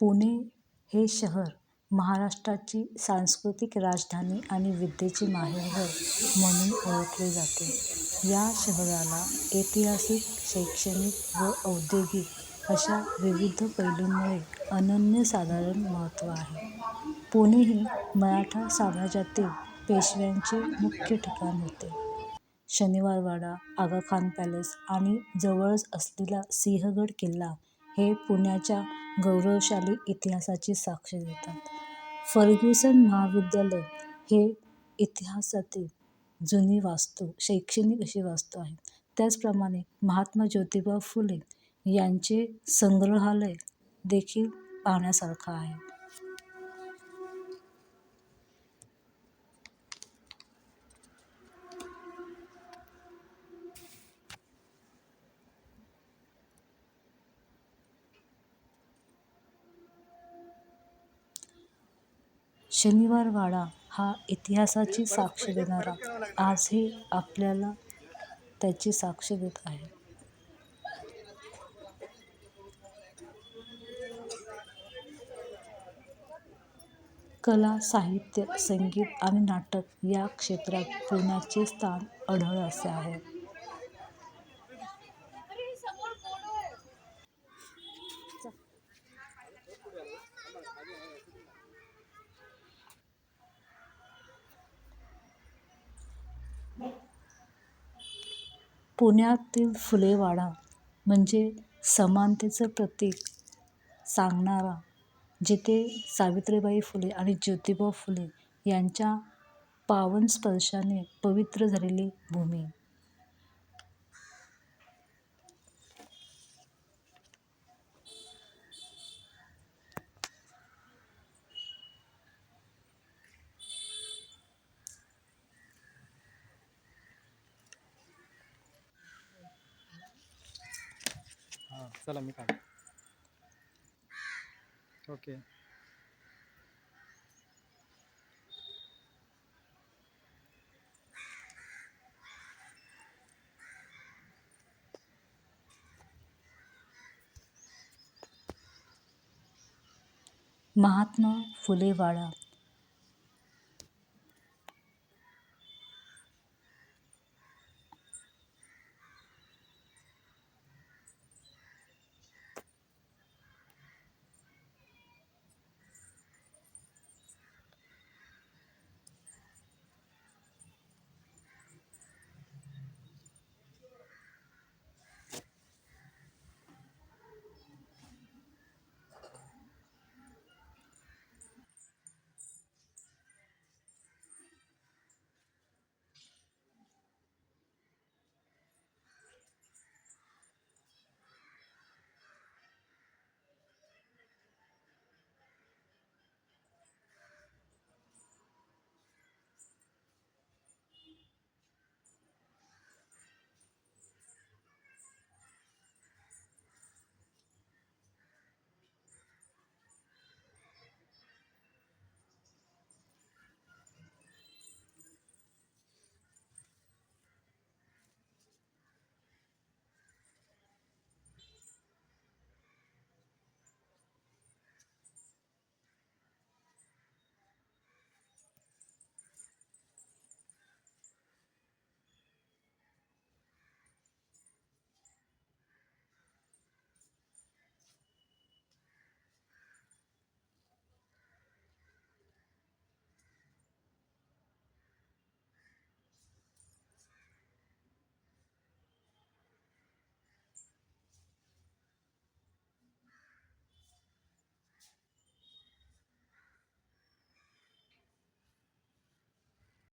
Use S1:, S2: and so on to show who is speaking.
S1: पुणे हे शहर महाराष्ट्राची सांस्कृतिक राजधानी आणि विद्येचे माहेरघर म्हणून ओळखले जाते. या शहराला ऐतिहासिक शैक्षणिक व औद्योगिक अशा विविध पैलूंमुळे अनन्यसाधारण महत्त्व आहे. पुणे हे मराठा साम्राज्यातील पेशव्यांचे मुख्य ठिकाण होते. शनिवारवाडा आगाखान पॅलेस आणि जवळच असलेला सिंहगड किल्ला हे पुण्याच्या गौरवशाली इतिहासाची साक्ष देतात. फर्ग्युसन महाविद्यालय हे इतिहासातील जुनी वास्तू शैक्षणिक अशी वास्तू आहे. त्याचप्रमाणे महात्मा ज्योतिबा फुले यांचे संग्रहालय देखील पाहण्यासारखं आहे. शनिवारवाडा हा इतिहासाची साक्ष देणारा. आजही आपल्याला त्याची साक्ष देत आहे. कला साहित्य संगीत आणि नाटक या क्षेत्रात पुण्याचे स्थान अढळ असे आहे. पुण्यातील फुलेवाडा म्हणजे समानतेचं प्रतीक सांगणारा जिथे सावित्रीबाई फुले आणि ज्योतिबा फुले यांच्या पावन स्पर्शाने पवित्र झालेली भूमी.
S2: चला मी काढ ओके.
S1: महात्मा फुले वाडा